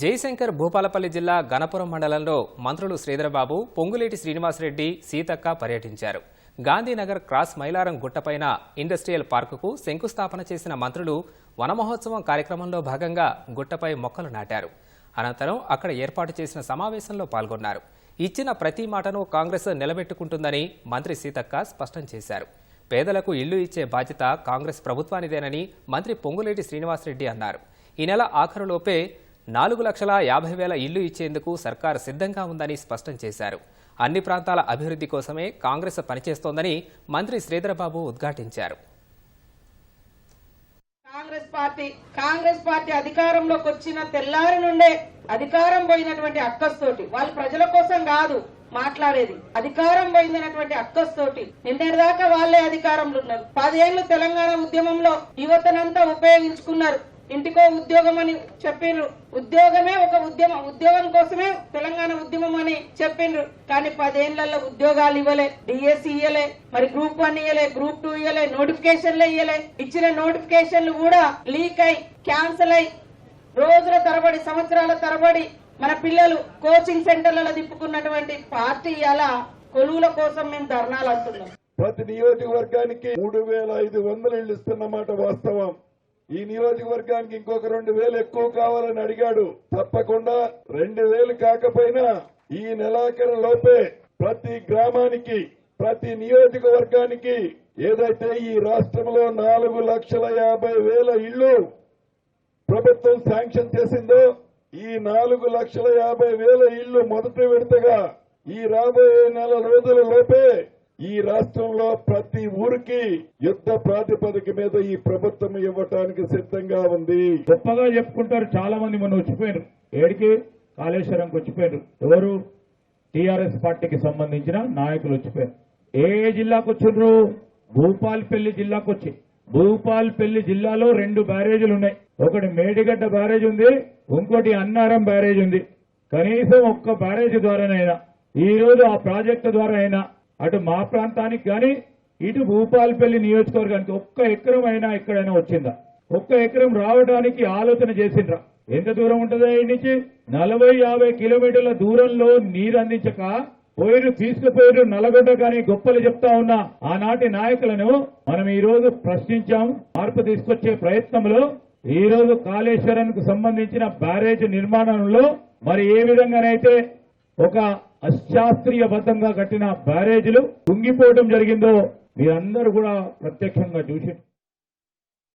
జయశంకర్ భూపాలపల్లి జిల్లా గణపురం మండలంలో మంత్రులు శ్రీధరబాబు పొంగులేటి శ్రీనివాసరెడ్డి సీతక్క పర్యటించారు. గాంధీనగర్ క్రాస్ మైలారం గుట్టపైన ఇండస్ట్రియల్ పార్కుకు శంకుస్థాపన చేసిన మంత్రులు వనమహోత్సవం కార్యక్రమంలో భాగంగా గుట్టపై మొక్కలు నాటారు. అనంతరం అక్కడ ఏర్పాటు చేసిన సమావేశంలో పాల్గొన్నారు. ఇచ్చిన ప్రతి మాటను కాంగ్రెస్ నిలబెట్టుకుంటుందని మంత్రి సీతక్క స్పష్టం చేశారు. పేదలకు ఇల్లు ఇచ్చే బాధ్యత కాంగ్రెస్ ప్రభుత్వానిదేనని మంత్రి పొంగులేటి శ్రీనివాసరెడ్డి అన్నారు. ఈ నెల ఆఖరులోపే నాలుగు లక్షల యాభై వేల ఇల్లు ఇచ్చేందుకు సర్కారు సిద్ధంగా ఉందని స్పష్టం చేశారు. అన్ని ప్రాంతాల అభివృద్ధి కోసమే కాంగ్రెస్ పనిచేస్తోందని మంత్రి శ్రీధరబాబు ఉద్ఘాటించారు. కాంగ్రెస్ పార్టీ కాంగ్రెస్ పార్టీ అధికారంలోకి వచ్చిన తెల్లారి నుండే అధికారం పోయినటువంటి అక్కస్తోటి వాళ్ళు ప్రజల కోసం కాదు మాట్లాడేది అధికారం పోయిందన్నటువంటి అక్కస్తోటి నిన్నటిదాకా వాళ్ళే అధికారంలో ఉన్నారు. పదేళ్ళు తెలంగాణ ఉద్యమంలో యువతనంతా ఉపయోగించుకున్నారు. ఇంటికో ఉద్యోగం అని చెప్పిండ్రు ఉద్యోగమే ఒక ఉద్యమం. ఉద్యోగం కోసమే తెలంగాణ ఉద్యమం అని చెప్పిండ్రు కానీ పదేళ్ళలో ఉద్యోగాలు ఇవ్వలే డిఎస్సి ఇయ్యలే మరి గ్రూప్ వన్ ఇయ్యలే గ్రూప్ టూ ఇయ్యలే నోటిఫికేషన్లు ఇయ్యలే. ఇచ్చిన నోటిఫికేషన్లు కూడా లీక్ అయి క్యాన్సిల్ అయి రోజుల తరబడి సంవత్సరాల తరబడి మన పిల్లలు కోచింగ్ సెంటర్లలో తిప్పుకున్నటువంటి పార్టీ అలా కొలువుల కోసం మేము ధర్నాలు అంటున్నాం. ప్రతి నియోజకవర్గానికి మూడు వేల ఐదు వందలు ఇళ్ళు ఇస్తున్నమాట వాస్తవం. ఈ నియోజకవర్గానికి ఇంకొక రెండు వేలు ఎక్కువ కావాలని అడిగాడు. తప్పకుండా రెండు వేలు కాకపోయినా ఈ నెలాఖరు లోపే ప్రతి గ్రామానికి ప్రతి నియోజకవర్గానికి ఏదైతే ఈ రాష్ట్రంలో నాలుగు లక్షల యాభై వేల ఇళ్ళు ప్రభుత్వం శాంక్షన్ చేసిందో ఈ నాలుగు లక్షల యాభై వేల ఇళ్ళు మొదటి విడతగా ఈ రాబోయే నెల రోజుల లోపే ఈ రాష్ట్రంలో ప్రతి ఊరికి యుద్ధ ప్రాతిపదిక మీద ఈ ప్రభుత్వం ఇవ్వటానికి సిద్ధంగా ఉంది. గొప్పగా చెప్పుకుంటారు చాలా మంది మొన్న వచ్చిపోయారు. ఏడికి? కాళేశ్వరంకి వచ్చిపోయారు. ఎవరు? టీఆర్ఎస్ పార్టీకి సంబంధించిన నాయకులు వచ్చిపోయారు. ఏ ఏ జిల్లాకు వచ్చిండ్రు భూపాల్పల్లి జిల్లాకు వచ్చి. భూపాల్పల్లి జిల్లాలో రెండు బ్యారేజీలు ఉన్నాయి. ఒకటి మేడిగడ్డ బ్యారేజ్ ఉంది ఇంకోటి అన్నారం బ్యారేజ్ ఉంది. కనీసం ఒక్క బ్యారేజ్ ద్వారానైనా ఈ రోజు ఆ ప్రాజెక్టు ద్వారా అయినా అటు మా ప్రాంతానికి కానీ ఇటు భూపాల్పల్లి నియోజకవర్గానికి ఒక్క ఎకరం అయినా ఎక్కడైనా వచ్చిందా? ఒక్క ఎకరం రావడానికి ఆలోచన చేసిండ్రా. ఎంత దూరం ఉంటుందా ఈ నుంచి? నలభై యాభై కిలోమీటర్ల దూరంలో నీరు అందించక పోయిరు తీసుకుపోయిరు నల్లగొండ కానీ గొప్పలు చెప్తా ఉన్న ఆనాటి నాయకులను మనం ఈ రోజు ప్రశ్నించాం మార్పు తీసుకొచ్చే ప్రయత్నంలో. ఈ రోజు కాళేశ్వరానికి సంబంధించిన బ్యారేజ్ నిర్మాణంలో మరి ఏ విధంగానైతే ఒక అశాస్త్రీయబద్ధంగా కట్టిన బ్యారేజీలు కుంగిపోవడం జరిగిందో మీరందరూ కూడా ప్రత్యక్షంగా చూసి